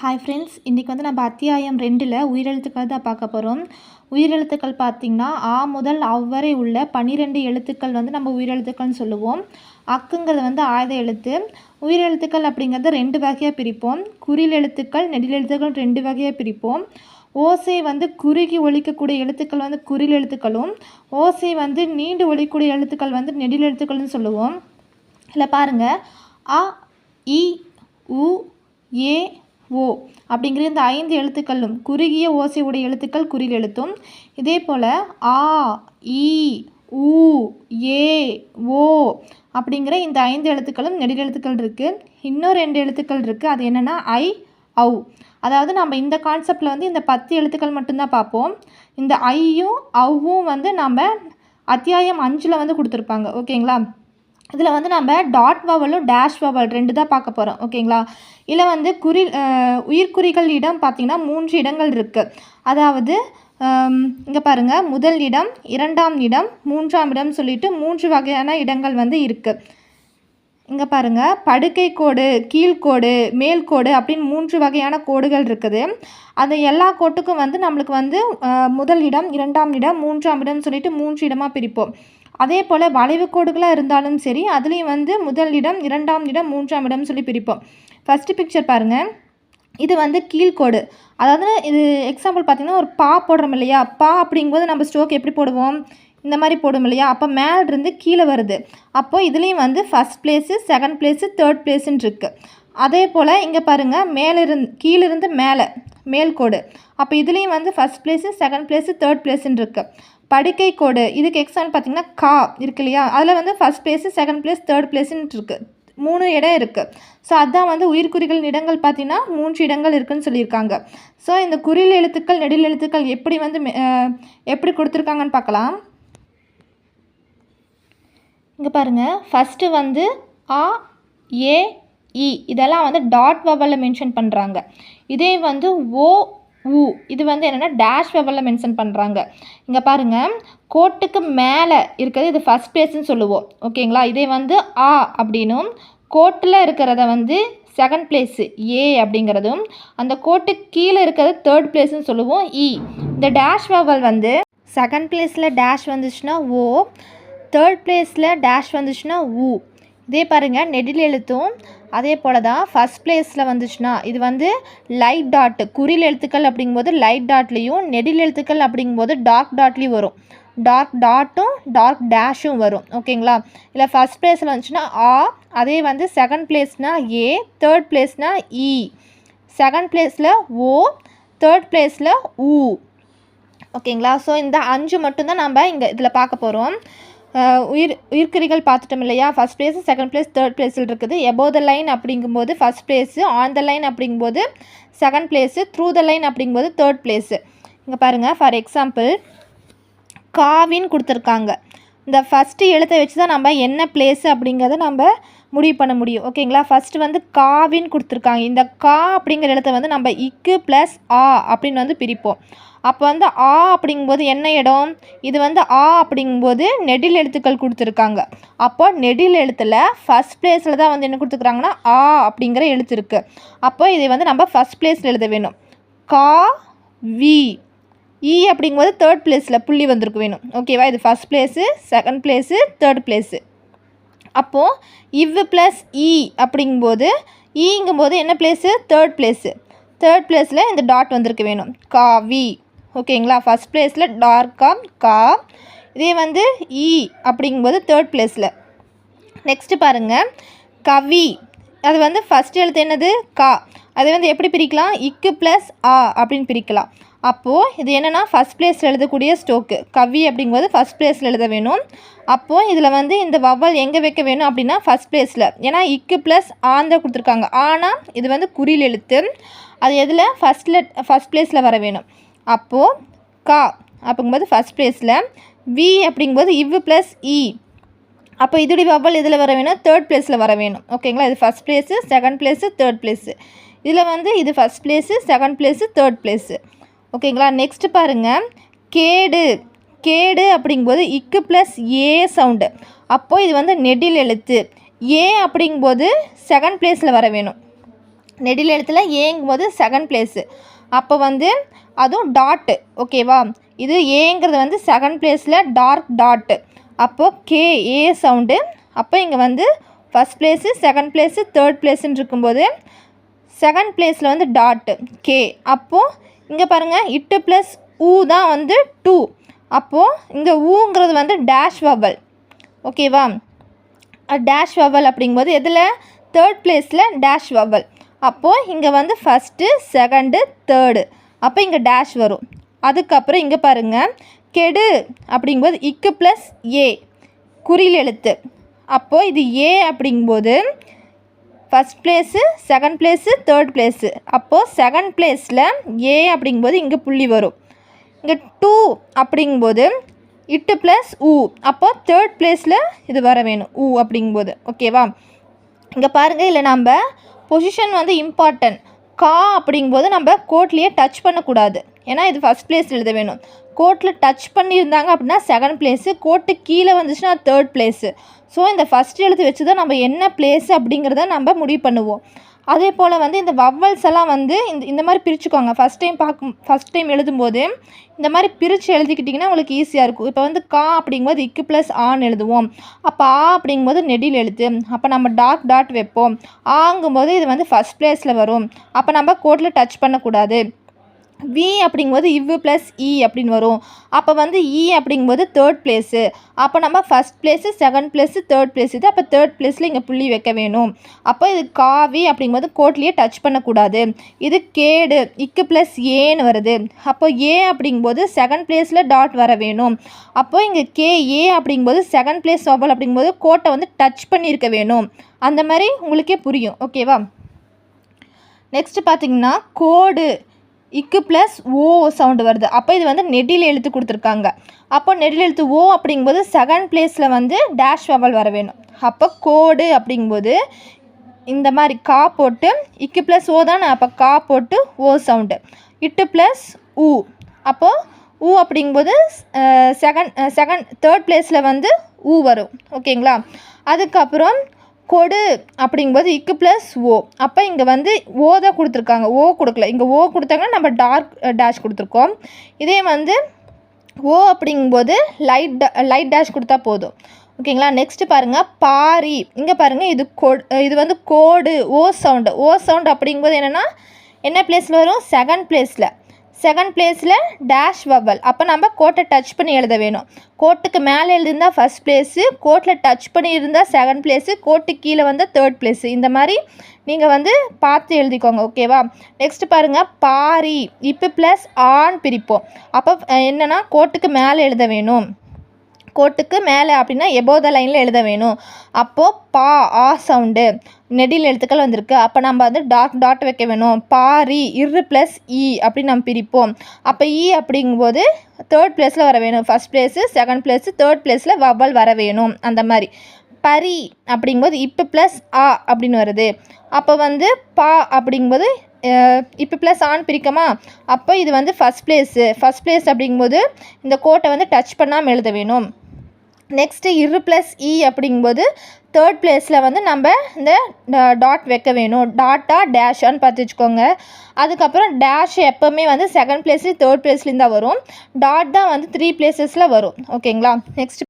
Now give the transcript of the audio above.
Hi friends இன்றைக்கி வந்து நம்ம அத்தியாயம் ரெண்டில் உயிரெழுத்துக்கள் தான் பார்க்க போகிறோம் உயிரெழுத்துக்கள் பார்த்திங்கன்னா ஆ முதல் அவ்வரை உள்ள பன்னிரெண்டு எழுத்துக்கள் வந்து நம்ம உயிரெழுத்துக்கள்னு சொல்லுவோம். அக்குங்கிறது வந்து ஆயுத எழுத்து. உயிரெழுத்துக்கள் அப்படிங்கிறத ரெண்டு வகையாக பிரிப்போம். குறில் எழுத்துக்கள் நெடில் எழுத்துக்கள் ரெண்டு வகையாக பிரிப்போம். ஓசை வந்து குறுகி ஒழிக்கக்கூடிய எழுத்துக்கள் வந்து குறில் எழுத்துக்களும். ஓசை வந்து நீண்டு ஒழிக்கக்கூடிய எழுத்துக்கள் வந்து நெடில் எழுத்துக்கள்னு சொல்லுவோம். இல்லை பாருங்கள் அ இ உ ஏ ஓ. அப்படிங்கிற இந்த ஐந்து எழுத்துக்களும் குறுகிய ஓசை உடைய எழுத்துக்கள் குறில் எழுத்தும். இதே போல் ஆ இ உ ஏ ஓ அப்படிங்கிற இந்த ஐந்து எழுத்துக்களும் நெடில் எழுத்துக்கள் இருக்குது இன்னும் ரெண்டு எழுத்துக்கள் இருக்குது அது என்னென்னா ஐ ஔ. அதாவது நம்ம இந்த கான்செப்டில் வந்து இந்த பத்து எழுத்துக்கள் மட்டும்தான் பார்ப்போம். இந்த ஐயும் அவ்வும் வந்து நம்ம அத்தியாயம் அஞ்சில் வந்து கொடுத்துருப்பாங்க. ஓகேங்களா? இதில் வந்து நம்ம டாட் வவலும் டேஷ் வவல் ரெண்டு தான் பார்க்க போகிறோம் ஓகேங்களா இதில் வந்து குறி உயிர்குறிகள் இடம் பார்த்திங்கன்னா மூன்று இடங்கள் இருக்குது அதாவது இங்கே பாருங்கள் முதல் இடம் இரண்டாம் இடம் மூன்றாம் இடம் சொல்லிட்டு மூன்று வகையான இடங்கள் வந்து இருக்குது இங்கே பாருங்கள் படுக்கை கோடு கீழ்கோடு மேல்கோடு அப்படின்னு மூன்று வகையான கோடுகள் இருக்குது. அந்த எல்லா கோட்டுக்கும் வந்து நம்மளுக்கு வந்து முதல் இடம் இரண்டாம் இடம் மூன்றாம் இடம்னு சொல்லிட்டு மூன்று இடமாக பிரிப்போம். அதே போல் வளைவு கோடுகளாக இருந்தாலும் சரி அதுலேயும் வந்து முதல் இடம் இரண்டாம் இடம் மூன்றாம் இடம் சொல்லி பிரிப்போம். ஃபஸ்ட்டு பிக்சர் பாருங்கள் இது வந்து கீழ்கோடு அதாவது இது எக்ஸாம்பிள் பார்த்திங்கன்னா ஒரு பா போடுறோம் இல்லையா? பா அப்படிங்கும்போது நம்ம ஸ்ட்ரோக் எப்படி போடுவோம்? இந்த மாதிரி போடும் இல்லையா? அப்போ மேலிருந்து கீழே வருது. அப்போது இதுலேயும் வந்து first place second place third பிளேஸுன்னு இருக்குது அதே போல் இங்கே பாருங்கள் மேலிருந்து கீழிருந்து மேலே மேல்கோடு அப்போ இதுலேயும் வந்து first place second place third ப்ளேஸுன்னு இருக்குது படுக்கை கோடு இதுக்கு எக்ஸாம்பிள் பார்த்திங்கன்னா கா இருக்கு இல்லையா? அதில் வந்து first place second place third ப்ளேஸுன்னு இருக்குது மூணு இடம் இருக்குது ஸோ அதுதான் வந்து உயிர்குறிகள் இடங்கள் பார்த்தீங்கன்னா மூன்று இடங்கள் இருக்குதுன்னு சொல்லியிருக்காங்க. ஸோ இந்த குறில் எழுத்துக்கள் நெடில் எழுத்துக்கள் எப்படி வந்து எப்படி கொடுத்துருக்காங்கன்னு பார்க்கலாம். இங்கே பாருங்கள் ஃபஸ்ட்டு வந்து ஆ ஏ இ. இதெல்லாம் வந்து டாட் வவலில் மென்ஷன் பண்ணுறாங்க இதே வந்து ஓ உ இது வந்து என்னென்னா டேஷ் வெவலில் மென்ஷன் பண்ணுறாங்க இங்கே பாருங்கள் கோட்டுக்கு மேலே இருக்கிறது இது ஃபஸ்ட் பிளேஸ்ன்னு சொல்லுவோம். ஓகேங்களா? இதே வந்து ஆ அப்படின்னும் கோட்டில் இருக்கிறத வந்து செகண்ட் பிளேஸு ஏ அப்படிங்கிறதும் அந்த கோட்டுக்கு கீழே இருக்கிறது தேர்ட் பிளேஸ்ன்னு சொல்லுவோம் இ இந்த டேஷ் வெவல் வந்து செகண்ட் பிளேஸில் டேஷ் வந்துச்சுன்னா ஓ தேர்ட் பிளேஸில் டேஷ் வந்துச்சுன்னா ஊ. இதே பாருங்கள் நெடில் எழுத்தும் அதே போல் தான் ஃபஸ்ட் பிளேஸில் வந்துச்சுன்னா இது வந்து லைட் டாட்டு குறில் எழுத்துக்கள் அப்படிங்கும்போது லைட் டாட்லேயும் நெடில் எழுத்துக்கள் அப்படிங்கும்போது டார்க் டாட்லேயும் வரும். டார்க் டாட்டும் டார்க் டேஷும் வரும். ஓகேங்களா? இல்லை ஃபஸ்ட் பிளேஸில் வந்துச்சுன்னா ஆ அதே வந்து செகண்ட் பிளேஸ்னால் ஏ தேர்ட் பிளேஸ்னால் இ செகண்ட் பிளேஸில் ஓ தேர்ட் பிளேஸில் ஊ. ஓகேங்களா? ஸோ இந்த அஞ்சு மட்டும்தான் நம்ம இங்கே இதில் பார்க்க போகிறோம் உயிர் உயிர்கறிகள் பார்த்துட்டோம் இல்லையா? First place second place third ப்ளேஸில் இருக்குது. எபோ த லைன் அப்படிங்கும்போது first place on the line அப்படிங்கும்போது second place through the line அப்படிங்கும்போது தேர்ட் ப்ளேஸு இங்கே பாருங்கள் ஃபார் எக்ஸாம்பிள் காவின்னு கொடுத்துருக்காங்க. இந்த ஃபஸ்ட்டு எழுத்தை வச்சு தான் நம்ம என்ன பிளேஸு அப்படிங்கிறத நம்ம முடிவு பண்ண முடியும். ஓகேங்களா ஃபஸ்ட்டு வந்து காவின்னு கொடுத்துருக்காங்க. இந்த கா அப்படிங்கிற எழுத்தை வந்து நம்ம இக்கு ப்ளஸ் ஆ அப்படின்னு வந்து பிரிப்போம். அப்போ வந்து ஆ அப்படிங்கும்போது என்ன இடம்? இது வந்து ஆ அப்படிங்கும்போது நெடில் எழுத்துக்கள் கொடுத்துருக்காங்க. அப்போ நெடில் எழுத்தில் ஃபஸ்ட் ப்ளேஸில் தான் வந்து என்ன கொடுத்துருக்குறாங்கன்னா ஆ அப்படிங்கிற எழுத்து இருக்குது அப்போ இதை வந்து நம்ம ஃபஸ்ட் ப்ளேஸில் எழுத வேணும். கா வி. இ அப்படிங்கும்போது தேர்ட் ப்ளேஸில் புள்ளி வந்திருக்கு வேணும். ஓகேவா இது first place second place third place அப்போது இவ் ப்ளஸ் இ அப்படிங்கும்போது ஈங்கும்போது என்ன ப்ளேஸு தேர்ட் ப்ளேஸு தேர்ட் ப்ளேஸில் இந்த டாட் வந்திருக்கு வேணும். காவி ஓகேங்களா? ஃபஸ்ட் ப்ளேஸில் டார்க்காம் கா இதே வந்து இ அப்படிங்கும்போது தேர்ட் ப்ளேஸில் நெக்ஸ்ட்டு பாருங்கள் கவி. அது வந்து ஃபஸ்ட் எழுத்து என்னது? கா. அதை வந்து எப்படி பிரிக்கலாம்? இக்கு ப்ளஸ் ஆ அப்படின்னு பிரிக்கலாம். அப்போது இது என்னென்னா ஃபஸ்ட் ப்ளேஸில் எழுதக்கூடிய ஸ்டோக்கு கவி அப்படிங்கும்போது ஃபஸ்ட் ப்ளேஸில் எழுத வேணும். அப்போது இதில் வந்து இந்த வவ்வல் எங்கே வைக்க வேணும் அப்படின்னா ஃபஸ்ட் ப்ளேஸில் ஏன்னா இக்கு ப்ளஸ் ஆந்த கொடுத்துருக்காங்க. ஆனால் இது வந்து குறில் எழுத்து. அது எதில்? ஃபஸ்ட்டில் ஃபஸ்ட் ப்ளேஸில் வர வேணும். அப்போது கா அப்படிங்கும்போது ஃபஸ்ட் ப்ளேஸில் வி அப்படிங்கும்போது இவ் ப்ளஸ் இ e. அப்போ இதுடைய வவ்வல் இதில் வர வேணும்? தேர்ட் ப்ளேஸில் வர வேணும். ஓகேங்களா இது first place second place third place இதில் வந்து இது first place second place third place ஓகேங்களா நெக்ஸ்ட்டு பாருங்கள் கேடு. கேடு அப்படிங்கும்போது இக்கு ப்ளஸ் ஏ சவுண்டு அப்போது இது வந்து நெடில் எழுத்து. ஏ அப்படிங்கும்போது செகண்ட் ப்ளேஸில் வர வேணும். நெடில் எழுத்தில் ஏங்கும்போது செகண்ட் ப்ளேஸு அப்போ வந்து அதுவும் டாட்டு ஓகேவா இது ஏங்கிறது வந்து செகண்ட் பிளேஸில் டார்க் டாட்டு அப்போது கே ஏ சவுண்டு அப்போ இங்கே வந்து first place second place third பிளேஸுன்னு இருக்கும்போது செகண்ட் பிளேஸில் வந்து டாட்டு கே அப்போது இங்கே பாருங்கள் இட்டு ப்ளஸ் ஊ தான் வந்து டூ அப்போது இங்கே ஊங்கிறது வந்து டேஷ் வவல் ஓகேவா டேஷ் வவல் அப்படிங்கும்போது எதில்? தேர்ட் பிளேஸில் டேஷ் வவல் அப்போது இங்கே வந்து ஃபஸ்ட்டு செகண்டு தேர்டு அப்போ இங்கே டேஷ் வரும். அதுக்கப்புறம் இங்கே பாருங்கள் கெடு அப்படிங்கும்போது இக்கு ப்ளஸ் ஏ குறியில் எழுத்து. அப்போது இது ஏ அப்படிங்கும்போது first place second place third place அப்போது செகண்ட் ப்ளேஸில் ஏ அப்படிங்கும்போது இங்கே புள்ளி வரும். இங்கே டூ அப்படிங்கும்போது இட்டு ப்ளஸ் ஊ அப்போது தேர்ட் ப்ளேஸில் இது வர வேணும் ஊ அப்படிங்கும்போது. ஓகேவா இங்கே பாருங்கள் இல்லை நம்ம பொசிஷன் வந்து இம்பார்ட்டன்ட் கா அப்படிங்கும்போது நம்ம கோட்லேயே டச் பண்ணக்கூடாது. ஏன்னா இது ஃபஸ்ட் பிளேஸ் எழுத வேணும். கோட்டில் டச் பண்ணியிருந்தாங்க அப்படின்னா செகண்ட் பிளேஸு கோட்டு கீழே வந்துச்சுன்னா தேர்ட் பிளேஸு ஸோ இந்த ஃபஸ்ட் எழுத்து வச்சு தான் நம்ம என்ன பிளேஸ் அப்படிங்கிறத நம்ம முடிவு பண்ணுவோம். அதே போல் வந்து இந்த வவ்வல்ஸ் எல்லாம் வந்து இந்த இந்த மாதிரி பிரிச்சுக்கோங்க. ஃபஸ்ட் டைம் பார்க்கும் ஃபஸ்ட் டைம் எழுதும்போது இந்த மாதிரி பிரித்து எழுதிக்கிட்டிங்கன்னா உங்களுக்கு ஈஸியாக இருக்கும். இப்போ வந்து கா அப்படிங்கும்போது இக்கு ப்ளஸ் ஆன்னு எழுதுவோம். அப்போ ஆ அப்படிங்கும்போது நெடில் எழுத்து. அப்போ நம்ம டாட் டாட் வைப்போம். ஆங்கும்போது இது வந்து ஃபஸ்ட் ப்ளேஸில் வரும். அப்போ நம்ம கோட்டில் டச் பண்ணக்கூடாது. வி அப்படிங்கும்போது இவ்வு ப்ளஸ் இ e அப்படின்னு வரும். அப்போ வந்து இ அப்படிங்கும்போது தேர்ட் பிளேஸு அப்போ நம்ம first place second place third place இது அப்போ தேர்ட் பிளேஸில் இங்கே புள்ளி வைக்க வேணும். அப்போ இது காவி அப்படிங்கும்போது கோட்லேயே டச் பண்ணக்கூடாது. இது கேடு இக்கு ப்ளஸ் ஏன்னு வருது. அப்போ ஏ அப்படிங்கும்போது செகண்ட் பிளேஸில் டாட் வர வேணும். அப்போ இங்கே கே ஏ அப்படிங்கும்போது செகண்ட் பிளேஸ் ஓவல் அப்படிங்கும்போது கோட்டை வந்து டச் பண்ணியிருக்க வேணும். அந்த மாதிரி உங்களுக்கே புரியும். ஓகேவா நெக்ஸ்ட்டு பார்த்தீங்கன்னா கோடு இக்கு ப்ளஸ் ஓ சவுண்டு வருது. அப்போ இது வந்து நெடியில் எழுத்து கொடுத்துருக்காங்க. அப்போ நெடியில் எழுத்து ஓ அப்படிங்கும்போது செகண்ட் பிளேஸில் வந்து டேஷ் வவல் வர வேணும். அப்போ கோடு அப்படிங்கும்போது இந்த மாதிரி கா போட்டு இக்கு ப்ளஸ் ஓ தானே அப்போ கா போட்டு ஓ சவுண்டு இட்டு ப்ளஸ் ஊ அப்போது ஊ அப்படிங்கும்போது செகண்ட் செகண்ட் தேர்ட் பிளேஸில் வந்து ஊ வரும். ஓகேங்களா அதுக்கப்புறம் கொடு அப்படிங்கும்போது இக்கு ப்ளஸ் ஓ அப்போ இங்கே வந்து ஓ தான் கொடுத்துருக்காங்க. ஓ கொடுக்கல. இங்கே ஓ கொடுத்தாங்கன்னா நம்ம டார்க் டேஷ் கொடுத்துருக்கோம். இதே வந்து ஓ அப்படிங்கும்போது லைட் லைட் டேஷ் கொடுத்தா போதும். ஓகேங்களா நெக்ஸ்ட்டு பாருங்கள் பாரி. இங்கே பாருங்கள் இது கோ இது வந்து கோடு. ஓ சவுண்டு ஓ சவுண்டு அப்படிங்கும்போது என்னென்னா என்ன பிளேஸில் வரும்? செகண்ட் பிளேஸில் செகண்ட் பிளேஸில் டேஷ் வவல் அப்போ நம்ம கோட்டை டச் பண்ணி எழுத வேணும். கோட்டுக்கு மேலே எழுதியிருந்தால் ஃபஸ்ட் பிளேஸு கோட்டில் டச் பண்ணி இருந்தால் செகண்ட் பிளேஸு கோட்டுக்கு கீழே வந்தால் தேர்ட் பிளேஸு இந்த மாதிரி நீங்கள் வந்து பார்த்து எழுதிக்கோங்க ஓகேவா நெக்ஸ்ட்டு பாருங்கள் பாரி. இப்போ ப்ளஸ் ஆன் பிரிப்போம். அப்போ என்னென்னா கோட்டுக்கு மேலே எழுத வேணும். கோட்டுக்கு மேலே அப்படின்னா எபோத லைனில் எழுத வேணும். அப்போது பா ஆ சவுண்டு நெடில் எழுத்துக்கள் வந்திருக்கு. அப்போ நம்ம வந்து டாட் டாட் வைக்க வேணும். பாரி இரு ப்ளஸ் இ e அப்படின்னு நம்ம பிரிப்போம். அப்போ இ e அப்படிங்கும்போது தேர்ட் ப்ளேஸில் வர வேணும். First place second place third ப்ளேஸில் வவ்வல் வர வேணும். அந்த மாதிரி. பரி அப்படிங்கும்போது இப்போ ப்ளஸ் ஆ அப்படின்னு வருது. அப்போ வந்து பா அப்படிங்கும்போது இப்போ ப்ளஸ் ஆன் பிரிக்கமா? அப்போ இது வந்து ஃபஸ்ட் ப்ளேஸு ஃபஸ்ட் ப்ளேஸ் அப்படிங்கும்போது இந்த கோட்டை வந்து டச் பண்ணாமல் எழுத வேணும். நெக்ஸ்ட்டு இரு ப்ளஸ் இ e அப்படிங்கும்போது தேர்ட் ப்ளேஸில் வந்து நம்ம இந்த டாட் வைக்க வேணும். டாட்டா டேஷான்னு பார்த்து வச்சுக்கோங்க. அதுக்கப்புறம் டேஷ் எப்போவுமே வந்து செகண்ட் பிளேஸ்லேயும் தேர்ட் ப்ளேஸ்லேயும் தான் வரும். டாட் தான் வந்து த்ரீ ப்ளேஸஸில் வரும். ஓகேங்களா நெக்ஸ்ட்